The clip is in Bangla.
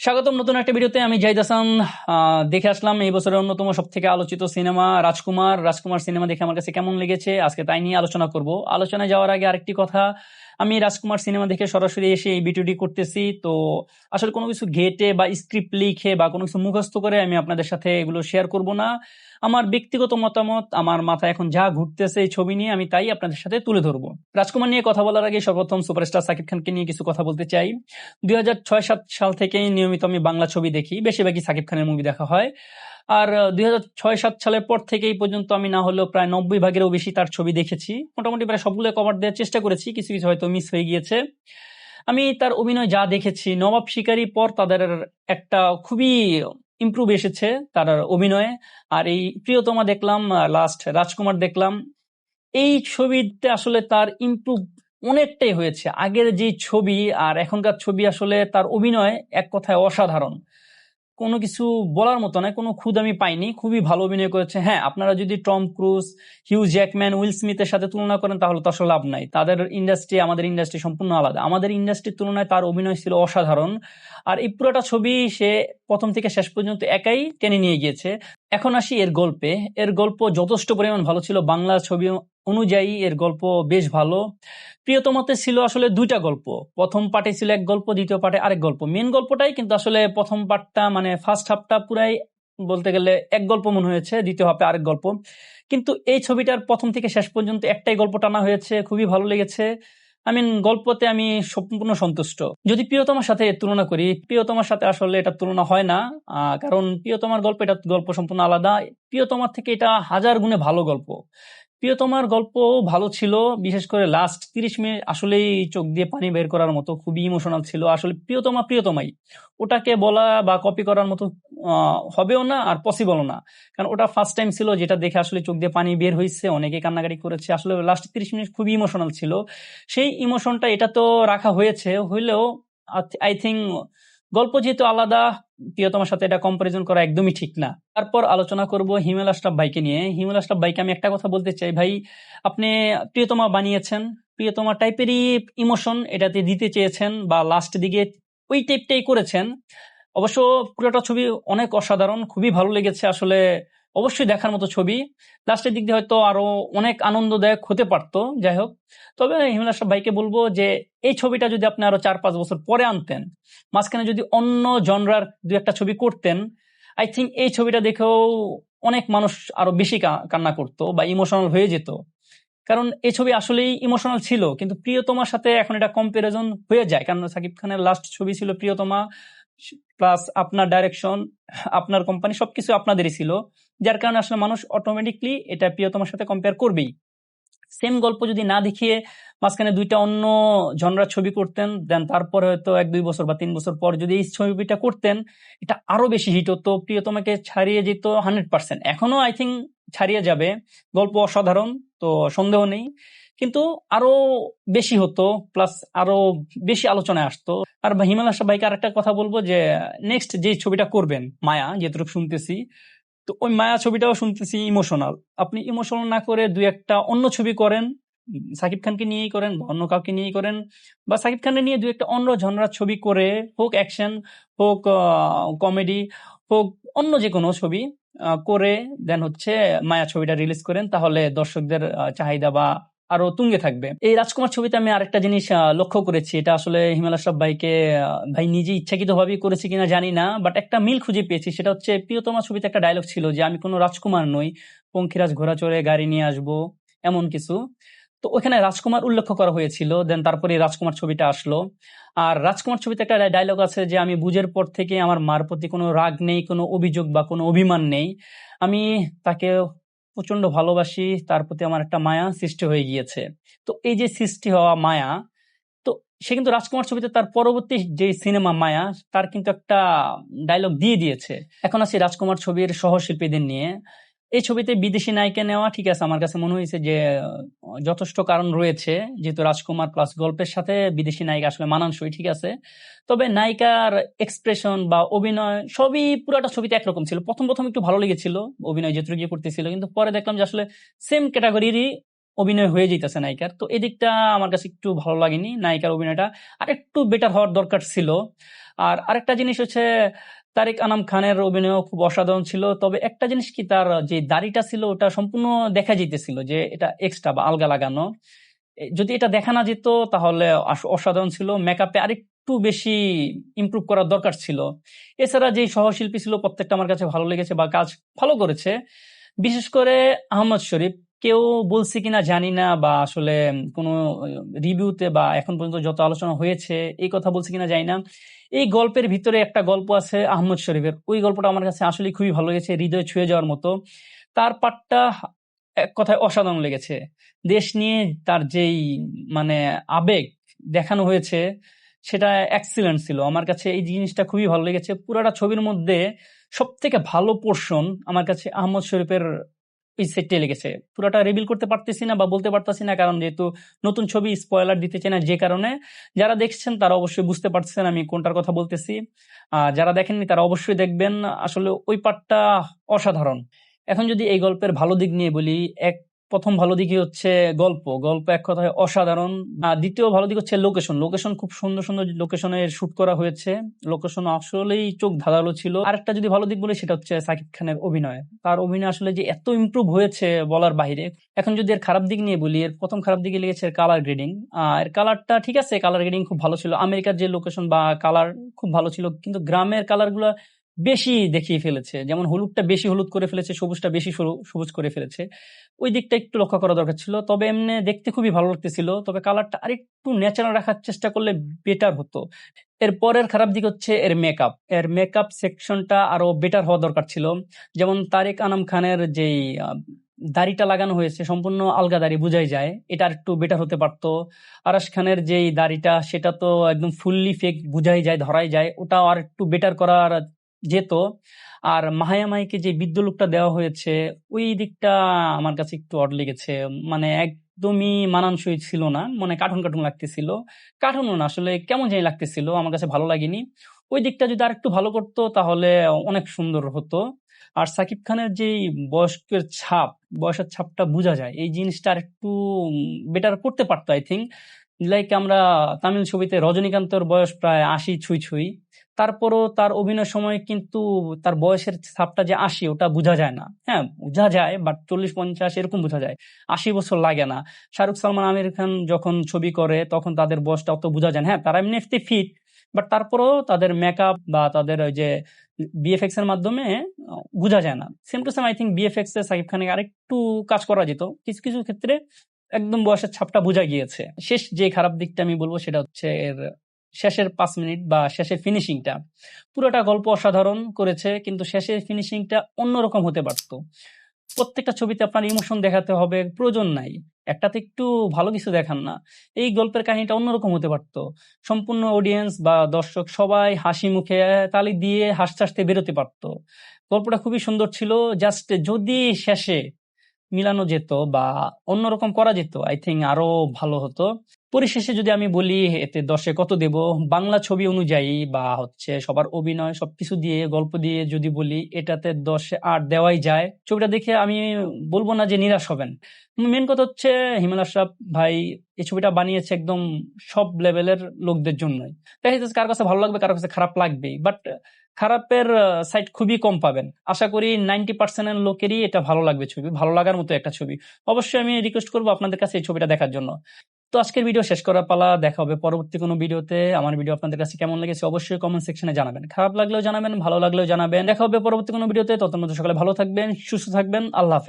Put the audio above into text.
স্বাগতম নতুন একটা ভিডিওতে। আমি জাহিদ হাসান দেখে আসলাম এই বছরের অন্যতম সব থেকে আলোচিত সিনেমা রাজকুমার। রাজকুমার সিনেমা দেখে আমার কাছে কেমন লেগেছে আজকে তাই নিয়ে আলোচনা করব। আলোচনায় যাওয়ার আগে আরেকটি কথা, আমি রাজকুমার সিনেমা দেখে সরাসরি এসে এই ভিডিওটি করতেছি। তো আসলে কোনো কিছু ঘেটে বা স্ক্রিপ্ট লিখে বা কোনো কিছু মুখস্থ করে আমি আপনাদের সাথে এগুলো শেয়ার করব না। আমার ব্যক্তিগত মতামত, আমার মাথায় এখন যা ঘুরতেছে এই ছবি নিয়ে আমি তাই আপনাদের সাথে তুলে ধরবো। রাজকুমার নিয়ে কথা বলার আগে সর্বপ্রথম সুপারস্টার সাকিব খানকে নিয়ে কিছু কথা বলতে চাই। দুই সাল থেকে নিয়মিত আমি বাংলা ছবি দেখি, বেশিরভাগই সাকিব খানের মুভি দেখা হয়। আর দুই হাজার সালের পর থেকে এই পর্যন্ত আমি না হলেও প্রায় নব্বই ভাগেরও বেশি তার ছবি দেখেছি। মোটামুটি প্রায় সবগুলো কভার দেওয়ার চেষ্টা করেছি, কিছু কিছু হয়তো মিস হয়ে গিয়েছে। আমি তার অভিনয় যা দেখেছি, নবাব শিকারী পর তাদের একটা খুবই ইমপ্রুভ এসেছে তার অভিনয়ে। আর এই প্রিয়তমা দেখলাম লাস্ট রাজকুমার দেখলাম। এই ছবিতে আসলে তার ইমপ্রুভ অনেকটাই হয়েছে। আগের যে ছবি আর এখনকার ছবি আসলে তার অভিনয় এক কথায় অসাধারণ। কোনো কিছু বলার মতো নয়, কোনো খুদ আমি পাইনি। খুবই ভালো অভিনয় করেছে। হ্যাঁ আপনারা যদি Tom Cruise, Hugh Jackman, Will স্মিথের সাথে তুলনা করেন তাহলে তো আসলে লাভ নাই। তাদের ইন্ডাস্ট্রি, আমাদের ইন্ডাস্ট্রি সম্পূর্ণ আলাদা। আমাদের ইন্ডাস্ট্রির তুলনায় তার অভিনয় ছিল অসাধারণ। আর এই পুরোটা ছবি সে প্রথম থেকে শেষ পর্যন্ত একাই টেনে নিয়ে গিয়েছে। এখন আসি এর গল্পে। এর গল্প যথেষ্ট পরিমাণ ভালো ছিল। বাংলা ছবি অনুযায়ী এর গল্প বেশ ভালো। প্রিয়তমাতে ছিল আসলে দুইটা গল্প। প্রথম পার্টে ছিল এক গল্প, দ্বিতীয় পার্টে আরেক গল্প। মেন গল্পটাই কিন্তু আসলে প্রথম পার্টটা মানে ফার্স্ট হাফটা পুরাই বলতে গেলে এক গল্প মনে হয়েছে, দ্বিতীয় হাফে আরেক গল্প। কিন্তু এই ছবিটার প্রথম থেকে শেষ পর্যন্ত একটাই গল্প টানা হয়েছে, খুবই ভালো লেগেছে। আই মিন গল্পতে আমি সম্পূর্ণ সন্তুষ্ট। যদি প্রিয়তমার সাথে তুলনা করি, প্রিয়তমার সাথে আসলে এটা তুলনা হয় না কারণ প্রিয়তমার গল্প, এটা গল্প সম্পূর্ণ আলাদা। প্রিয়তমার থেকে এটা হাজার গুণে ভালো গল্প। প্রিয়তমার গল্প ভালো ছিল, বিশেষ করে লাস্ট তিরিশ মিনিট আসলেই চোখ দিয়ে পানি বের করার মতো খুবই ইমোশনাল ছিল। আসলে প্রিয়তমা প্রিয়তমাই। ওটাকে বলা বা কপি করার মতো হবেও না আর পসিবলও না। কারণ ওটা ফার্স্ট টাইম ছিল, যেটা দেখে আসলে চোখ দিয়ে পানি বের হয়েছে অনেকে কান্নাকাটি করেছে। আসলে লাস্ট তিরিশ মিনিট খুবই ইমোশনাল ছিল। সেই ইমোশনটা এটা তো রাখা হয়েছে, হইলেও আই থিঙ্ক গল্প যেহেতু আলাদা, প্রিয়তমার সাথে এটা কম্পারিজন করা একদমই ঠিক না। তারপর আলোচনা করব হিমেল আশরাফ ভাইকে নিয়ে। হিমেল আশরাফ ভাইকে আমি একটা কথা বলতে চাই, ভাই, আপনি প্রিয়তমা বানিয়েছেন। প্রিয়তমা টাইপেরই ইমোশন এটাতে দিতে চেয়েছেন বা লাস্ট দিকে ওই টাইপটাই করেছেন। অবশ্য পুরোটা ছবি অনেক অসাধারণ, খুবই ভালো লেগেছে আসলে। অবশ্যই দেখার মতো ছবি। লাস্টের দিক দিয়ে হয়তো আরও অনেক আনন্দদায়ক হতে পারতো, যাই হোক। তবে হিমেল আশরাফ ভাইকে বলব যে, এই ছবিটা যদি আপনি আরও চার পাঁচ বছর পরে আনতেন, মাঝখানে যদি অন্য জনরার দু একটা ছবি করতেন আই থিঙ্ক এই ছবিটা দেখেও অনেক মানুষ আরও বেশি কান্না করতো বা ইমোশনাল হয়ে যেত। কারণ এই ছবি আসলেই ইমোশনাল ছিল, কিন্তু প্রিয়তমার সাথে এখন এটা কম্পারিজন হয়ে যায়। কারণ সাকিব খানের লাস্ট ছবি ছিল প্রিয়তমা প্লাস আপনার ডাইরেকশন আপনার কোম্পানি সবকিছু আপনাদেরই ছিল। যার কারণে আসলে মানুষ অটোমেটিকলি এটা প্রিয়তমার সাথে কম্পেয়ার করবেই। সেম গল্প যদি না দেখিয়ে মাঝখানে দুইটা অন্য জনরার ছবি করতেন দেন তারপরে হয়তো এক, দুই বছর বা তিন বছর পর যদি এই ছবিটা করতেন, এটা আরও বেশি হিট হতো, প্রিয়তমাকে ছাড়িয়ে যেত হান্ড্রেড পার্সেন্ট এখনও আই থিঙ্ক ছাড়িয়ে যাবে। গল্প অসাধারণ, তো সন্দেহ নেই। কিন্তু আরও বেশি হতো প্লাস আরও বেশি আলোচনায় আসতো। আর হিমাল আশা ভাইকে আরেকটা কথা বলব যে নেক্সট যে ছবিটা করবেন, মায়া, যেটুকু শুনতেছি তো ওই মায়া ছবিটাও শুনতেছি ইমোশনাল আপনি ইমোশনাল না করে দুই একটা অন্য ছবি করেন, সাকিব খানকে নিয়েই করেন বা অন্য কাউকে নিয়েই করেন, বা সাকিব খানকে নিয়ে দুই একটা অন্য ঝনরার ছবি করে, হোক অ্যাকশন হোক কমেডি হোক অন্য যে কোনো ছবি করে দেন হচ্ছে মায়া ছবিটা রিলিজ করেন, তাহলে দর্শকদের চাহিদা বা আরও তুঙ্গে থাকবে। এই রাজকুমার ছবিতে আমি আরেকটা জিনিস লক্ষ্য করেছি। এটা আসলে হিমাল আশরাফ ভাইকে ভাই নিজে ইচ্ছাকৃত ভাবেই করেছে কিনা জানি না বাট একটা মিল খুঁজে পেয়েছি। সেটা হচ্ছে প্রিয়তমা ছবিতে একটা ডায়লগ ছিল যে, আমি কোনো রাজকুমার নই, পঙ্খিরাজ ঘোড়া চড়ে গাড়ি নিয়ে আসব। এমন কিছু। তো ওখানে রাজকুমার উল্লেখ করা হয়েছিল দেন তারপরে রাজকুমার ছবিটা আসলো। আর রাজকুমার ছবিতে একটা ডায়লগ আছে যে, আমি বুঝের পর থেকে আমার মার প্রতি কোনো রাগ নেই, কোনো অভিযোগ বা কোনো অভিমান নেই। আমি তাকে প্রচণ্ড ভালোবাসি, তার প্রতি আমার একটা মায়া সৃষ্টি হয়ে গিয়েছে। তো এই যে সৃষ্টি হওয়া মায়া, তো সে কিন্তু রাজকুমার ছবিতে তার পরবর্তী যে সিনেমা মায়া, তার কিন্তু একটা ডায়লগ দিয়ে দিয়েছে। এখন আসি রাজকুমার ছবির সহশিল্পীদের নিয়ে। এই ছবিতে বিদেশি নায়িকা নেওয়া ঠিক আছে, আমার কাছে মনে হয়েছে যে যথেষ্ট কারণ রয়েছে, যেহেতু রাজকুমার প্লাস গল্পের সাথে বিদেশি নায়িকা আসলে মানানসই, ঠিক আছে। তবে নায়িকার এক্সপ্রেশন বা অভিনয় সবই পুরোটা ছবিতে একরকম ছিল। প্রথম প্রথম একটু ভালো লেগেছিল, অভিনয় যেটুকু গিয়ে করতেছিল, কিন্তু পরে দেখলাম যে আসলে সেম ক্যাটাগরিরই অভিনয় হয়ে যেতেছে নায়িকার। তো এদিকটা আমার কাছে একটু ভালো লাগেনি নায়িকার অভিনয়টা। আর একটু বেটার হওয়ার দরকার ছিল। আর আরেকটা জিনিস হচ্ছে তারেক আনাম খানের অভিনয় খুব অসাধারণ ছিল। তবে একটা জিনিস কি, তার যে দাড়িটা ছিল, ওটা সম্পূর্ণ দেখা যেতেছিল যে এটা এক্সট্রা বা আলগা লাগানো। যদি এটা দেখা না যেত, তাহলে অসাধারণ ছিল। মেকআপে আরেকটু বেশি ইমপ্রুভ করার দরকার ছিল। এছাড়া যে সহশিল্পী ছিল, প্রত্যেকটা আমার কাছে ভালো লেগেছে বা কাজ ভালো করেছে। বিশেষ করে আহমদ শরীফ কেউ বলছে কিনা জানি না বা আসলে কোনো রিভিউতে বা এখন পর্যন্ত যত আলোচনা হয়েছে, এই কথা বলছে কিনা জানি না। এই গল্পের ভিতরে একটা গল্প আছে আহমদ শরীফের। ওই গল্পটা আমার কাছে আসলে খুবই ভালো লেগেছে, হৃদয় ছুঁয়ে যাওয়ার মতো। তার পাটটা এক কথায় অসাধারণ লেগেছে। দেশ নিয়ে তার যেই মানে আবেগ দেখানো হয়েছে, সেটা এক্সিলেন্ট ছিল। আমার কাছে এই জিনিসটা খুবই ভালো লেগেছে। পুরোটা ছবির মধ্যে সব থেকে ভালো পোর্শন আমার কাছে আহমদ শরীফের টেলে লেগেছে। পুরোটা রিভিল করতে পারতেছি না বা বলতে পারতেছি না, কারণ যেহেতু নতুন ছবি স্পয়লার দিতে চাই না যে কারণে, যারা দেখছেন তারা অবশ্যই বুঝতে পারছেন আমি কোনটার কথা বলতেছি। আর যারা দেখেননি তারা অবশ্যই দেখবেন, আসলে ওই পার্টটা অসাধারণ। এখন যদি এই গল্পের ভালো দিক নিয়ে বলি, এক প্রথম ভালো দিকই হচ্ছে গল্প। গল্প এক কথায় অসাধারণ। দ্বিতীয় ভালো দিক হচ্ছে লোকেশন লোকেশন খুব সুন্দর সুন্দর লোকেশনে শুট করা হয়েছে। লোকেশন আসলেই চোখ ধাঁধালো ছিল। আরেকটা যদি ভালো দিক বলি, সেটা হচ্ছে সাকিব খানের অভিনয়। তার অভিনয় আসলে যে এত ইমপ্রুভ হয়েছে বলার বাইরে এখন যদি এর খারাপ দিক নিয়ে বলি, এর প্রথম খারাপ দিকে লেগেছে কালার গ্রেডিং এর কালারটা ঠিক আছে কালার গ্রেডিং খুব ভালো ছিল। আমেরিকার যে লোকেশন বা কালার খুব ভালো ছিল, কিন্তু গ্রামের কালারগুলো বেশি দেখিয়ে ফেলেছে। যেমন হলুদটা বেশি হলুদ করে ফেলেছে, সবুজটা বেশি সবুজ করে ফেলেছে। ওই দিকটা একটু লক্ষ্য করা দরকার ছিল। তবে এমনি দেখতে খুবই ভালো লাগতেছিল। তবে কালারটা আরেকটু ন্যাচারাল রাখার চেষ্টা করলে বেটার হতো। এর পরের খারাপ দিক হচ্ছে এর মেকআপ এর মেকআপ সেকশনটা আরও বেটার হওয়া দরকার ছিল। যেমন তারেক আনাম খানের যেই দাড়িটা লাগানো হয়েছে, সম্পূর্ণ আলগা দাড়ি বোঝাই যায়। এটা আর একটু বেটার হতে পারতো। আরাস খানের যেই দাড়িটা, সেটা তো একদম ফুললি ফেক বুঝাই যায়, ধরাই যায়। ওটাও আর একটু বেটার করার যেত। আর মাহায়া যে বৃদ্ধ লোকটা দেওয়া হয়েছে, ওই দিকটা আমার কাছে একটু অড লেগেছে। মানে একদমই মানানসই ছিল না মানে কার্টুন কার্টুন লাগতেছিল। কার্টুনও না, আসলে কেমন জানি লাগতেছিল, আমার কাছে ভালো লাগেনি। ওই দিকটা যদি আর একটু ভালো করতো, তাহলে অনেক সুন্দর হতো। আর সাকিব খানের যে বয়স্কের ছাপ, বয়সের ছাপটা বোঝা যায়, এই জিনিসটা আর একটু বেটার করতে পারতো আই থিঙ্ক লাইক আমরা তামিল ছবিতে রজনীকান্তর বয়স প্রায় আশি ছুঁই ছুঁই। তারপরও তার অভিনয় সময় কিন্তু তার বয়সের ছাপটা যে আশি, ওটা বোঝা যায় না। হ্যাঁ বোঝা যায় বাট চল্লিশ, পঞ্চাশ এরকম বোঝা যায়। আশি বছর লাগে না। শাহরুখ সালমান, আমির খান যখন ছবি করে, তখন তাদের বয়সটা অত বোঝা যায় না। হ্যাঁ তারা এমনি ফিট বাট তারপরেও তাদের মেকআপ বা তাদের ওই যে বিএফএক্স এর মাধ্যমে বোঝা যায় না। Same to same I think VFX এ সাকিব খানের আরেকটু কাজ করা যেত। কিছু কিছু ক্ষেত্রে একদম বয়সের ছাপটা বোঝা গিয়েছে। শেষ যে খারাপ দিকটা আমি বলব সেটা হচ্ছে এর শেষের পাঁচ মিনিট বা শেষের ফিনিশিংটা পুরোটা গল্প অসাধারণ করেছে, কিন্তু শেষের ফিনিশিংটা অন্যরকম হতে পারতো। প্রত্যেকটা ছবিতে আপনার ইমোশন দেখাতে হবে, প্রয়োজন নাই। একটাতে একটু ভালো কিছু দেখান না। এই গল্পের কাহিনীটা অন্যরকম হতে পারতো। সম্পূর্ণ অডিয়েন্স বা দর্শক সবাই হাসি মুখে তালি দিয়ে হাসতে হাসতে বেরোতে পারতো। গল্পটা খুবই সুন্দর ছিল। জাস্ট যদি শেষে মিলানো যেত বা অন্যরকম করা যেত আই থিঙ্ক আরও ভালো হতো। পরিশেষে যদি আমি বলি, এতে দশে কত দেব? বাংলা ছবি অনুযায়ী বা হচ্ছে সবার অভিনয় সবকিছু দিয়ে, গল্প দিয়ে যদি বলি, এটাতে দশে আট দেওয়াই যায়। ছবিটা দেখে আমি বলব না যে নিরাশ হবেন। মেন কথা হচ্ছে, হিমাল আশরাফ ভাই এই ছবিটা বানিয়েছে একদম সব লেভেলের লোকদের জন্যই। দেখা যাচ্ছে কার কাছে ভালো লাগবে, কারও কাছে খারাপ লাগবেই। বাট খারাপের সাইড খুবই কম পাবেন। আশা করি নাইনটি পার্সেন্টের লোকেরই এটা ভালো লাগবে ছবি, ভালো লাগার মতো একটা ছবি। অবশ্যই আমি রিকোয়েস্ট করব আপনাদের কাছে এই ছবিটা দেখার জন্য। তো আজকের ভিডিও শেষ করার পালা, দেখা হবে পরবর্তী কোনো ভিডিওতে আমার ভিডিও আপনাদের কাছে কেমন লেগেছে অবশ্যই কমেন্ট সেকশনে জানাবেন। খারাপ লাগলেও জানাবেন, ভালো লাগলেও জানাবেন। দেখা হবে পরবর্তী কোনো ভিডিওতে তত মধ্যে সকালে ভালো থাকবেন, সুস্থ থাকবেন। আল্লাহ হাফেজ।